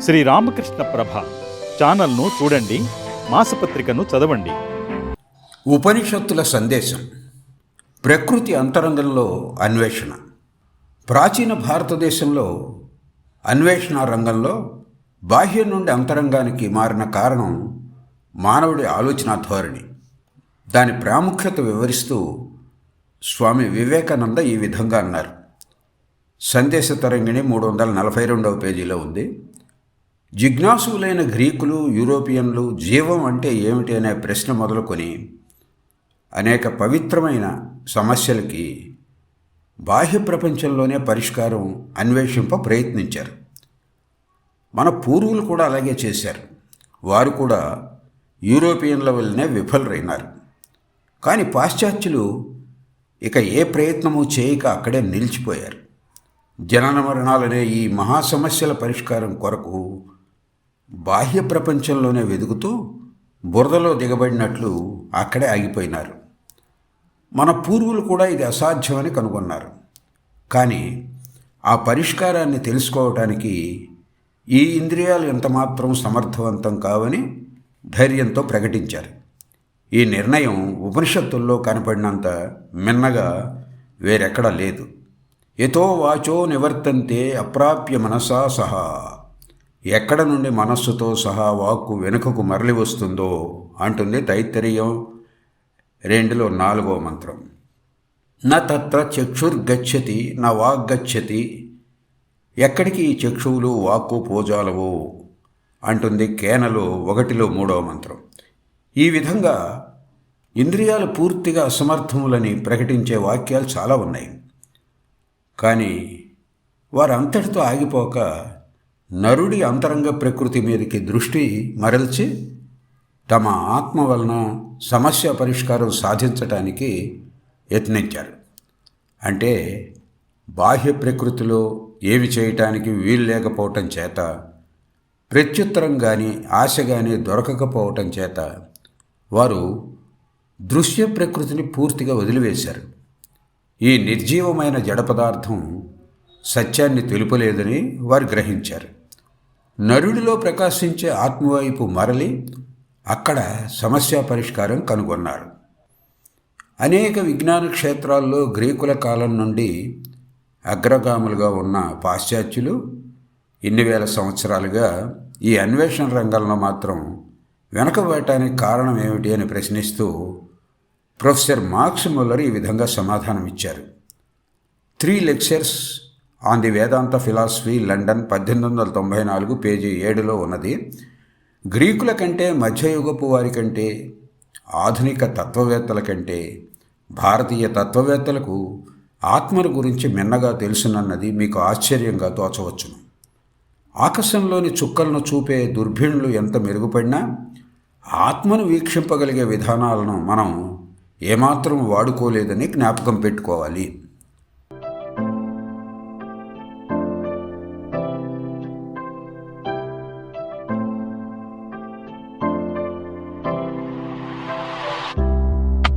శ్రీ రామకృష్ణ ప్రభ ఛానల్ను చూడండి మాసపత్రికను చదవండి. ఉపనిషత్తుల సందేశం. ప్రకృతి అంతరంగంలో అన్వేషణ. ప్రాచీన భారతదేశంలో అన్వేషణ రంగంలో బాహ్యం నుండి అంతరంగానికి మారిన కారణం మానవుడి ఆలోచన ధోరణి. దాని ప్రాముఖ్యత వివరిస్తూ స్వామి వివేకానంద ఈ విధంగా అన్నారు. సందేశ తరంగిణి మూడు వందల నలభై రెండవ పేజీలో ఉంది. జిజ్ఞాసులైన గ్రీకులు యూరోపియన్లు జీవం అంటే ఏమిటి అనే ప్రశ్న మొదలుకొని అనేక పవిత్రమైన సమస్యలకి బాహ్య ప్రపంచంలోనే పరిష్కారం అన్వేషింప ప్రయత్నించారు. మన పూర్వులు కూడా అలాగే చేశారు. వారు కూడా యూరోపియన్ల వల్లనే విఫలరైనారు. కానీ పాశ్చాత్యులు ఇక ఏ ప్రయత్నము చేయక అక్కడే నిలిచిపోయారు. జనన మరణాలనే ఈ మహా సమస్యల పరిష్కారం కొరకు బాహ్య ప్రపంచంలోనే వెతుకుతూ బురదలో దిగబడినట్లు అక్కడే ఆగిపోయినారు. మన పూర్వులు కూడా ఇది అసాధ్యమని కనుగొన్నారు. కానీ ఆ పరిష్కారాన్ని తెలుసుకోవటానికి ఈ ఇంద్రియాలు ఎంతమాత్రం సమర్థవంతం కావని ధైర్యంతో ప్రకటించారు. ఈ నిర్ణయం ఉపనిషత్తుల్లో కనపడినంత మిన్నగా వేరెక్కడా లేదు. ఎతో వాచో నివర్తంతే అప్రాప్య మనసా సహా. ఎక్కడ నుండి మనస్సుతో సహా వాక్కు వెనుకకు మరలి వస్తుందో అంటుంది తైత్తరీయం రెండులో నాలుగో మంత్రం. నా తత్ర చక్షుర్గచ్చతి నా వాగ్గచ్చతి. ఎక్కడికి ఈ చక్షువులు వాక్కు పోజాలవు? అంటుంది కేనలో ఒకటిలో మూడవ మంత్రం. ఈ విధంగా ఇంద్రియాలు పూర్తిగా అసమర్థములని ప్రకటించే వాక్యాలు చాలా ఉన్నాయి. కానీ వారంతటితో ఆగిపోక నరుడి అంతరంగ ప్రకృతి మీదకి దృష్టి మరల్చి తమ ఆత్మ వలన సమస్య పరిష్కారం సాధించటానికి యత్నించారు. అంటే బాహ్య ప్రకృతిలో ఏమి చేయటానికి వీలు లేకపోవటం చేత ప్రత్యుత్తరం కానీ ఆశ కానీ దొరకకపోవటం చేత వారు దృశ్య ప్రకృతిని పూర్తిగా వదిలివేశారు. ఈ నిర్జీవమైన జడ పదార్థం సత్యాన్ని తెలుపలేదని వారు గ్రహించారు. నరుడిలో ప్రకాశించే ఆత్మవైపు మరలి అక్కడ సమస్య పరిష్కారం కనుగొన్నారు. అనేక విజ్ఞాన క్షేత్రాల్లో గ్రీకుల కాలం నుండి అగ్రగాములుగా ఉన్న పాశ్చాత్యులు ఇన్ని వేల సంవత్సరాలుగా ఈ అన్వేషణ రంగంలో మాత్రం వెనకబడటానికి కారణం ఏమిటి అని ప్రశ్నిస్తూ ప్రొఫెసర్ మార్క్స్ ముల్లర్ ఈ విధంగా సమాధానం ఇచ్చారు three lectures on the Vedanta philosophy London పద్దెనిమిది వందల తొంభై నాలుగు పేజీ ఏడులో ఉన్నది గ్రీకుల కంటే మధ్యయుగపు వారి కంటే ఆధునిక తత్వవేత్తల కంటే భారతీయ తత్వవేత్తలకు ఆత్మల గురించి మిన్నగా తెలుసునన్నది మీకు ఆశ్చర్యంగా తోచవచ్చును. ఆకాశంలోని చుక్కలను చూపే దుర్భిణులు ఎంత మెరుగుపడినా ఆత్మను వీక్షింపగలిగే విధానాలను మనం ఏమాత్రం వాడుకోలేదని జ్ఞాపకం పెట్టుకోవాలి.